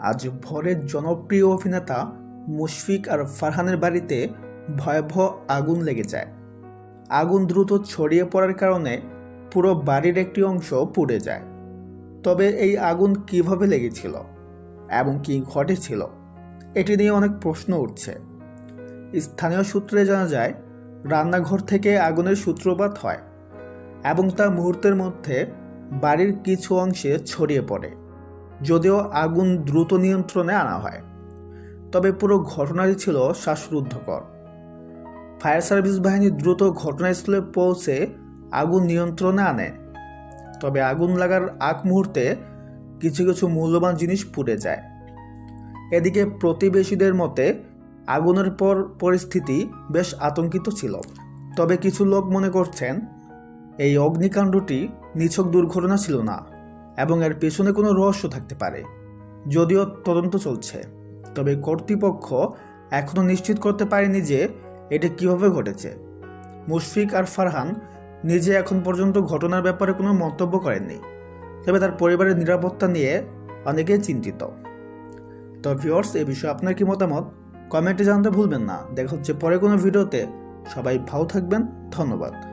আজ ভোরে জনপ্রিয় অভিনেতা মুশফিক আর ফারহানের বাড়িতে ভয়াবহ আগুন লেগে যায়। আগুন দ্রুত ছড়িয়ে পড়ার কারণে পুরো বাড়ির একটি অংশ পুড়ে যায়। তবে এই আগুন কীভাবে লেগেছিল এবং কি ঘটেছিল, এটি নিয়ে অনেক প্রশ্ন উঠছে। স্থানীয় সূত্রে জানা যায়, রান্নাঘর থেকে আগুনের সূত্রপাত হয় এবং তা মুহূর্তের মধ্যে বাড়ির কিছু অংশে ছড়িয়ে পড়ে। যদিও আগুন দ্রুত নিয়ন্ত্রণে আনা হয়। তবে পুরো ঘটনাটি ছিল শ্বাসরুদ্ধকর। ফায়ার সার্ভিস বাহিনী দ্রুত ঘটনাস্থলে পৌঁছে আগুন নিয়ন্ত্রণে আনে। তবে আগুন লাগার আগ মুহূর্তে কিছু কিছু মূল্যবান জিনিস পুড়ে যায়। এদিকে প্রতিবেশীদের মতে, আগুনের পর পরিস্থিতি বেশ আতঙ্কিত ছিল। তবে কিছু লোক মনে করছেন, এই অগ্নিকাণ্ডটি নিছক দুর্ঘটনা ছিল না। এবং এর পেছনে কোনো রহস্য থাকতে পারে। যদিও তদন্ত চলছে, তবে কর্তৃপক্ষ এখনও নিশ্চিত করতে পারেনি যে এটা কীভাবে ঘটেছে। মুশফিক আর ফারহান নিজে এখন পর্যন্ত ঘটনার ব্যাপারে কোনো মন্তব্য করেননি, তবে তার পরিবারের নিরাপত্তা নিয়ে অনেকেই চিন্তিত। তো ভিউয়ার্স, এ বিষয়ে আপনার কি মতামত? কমেন্টে জানতে ভুলবেন না। দেখা হচ্ছে পরে কোনো ভিডিওতে। সবাই ভালো থাকবেন। ধন্যবাদ।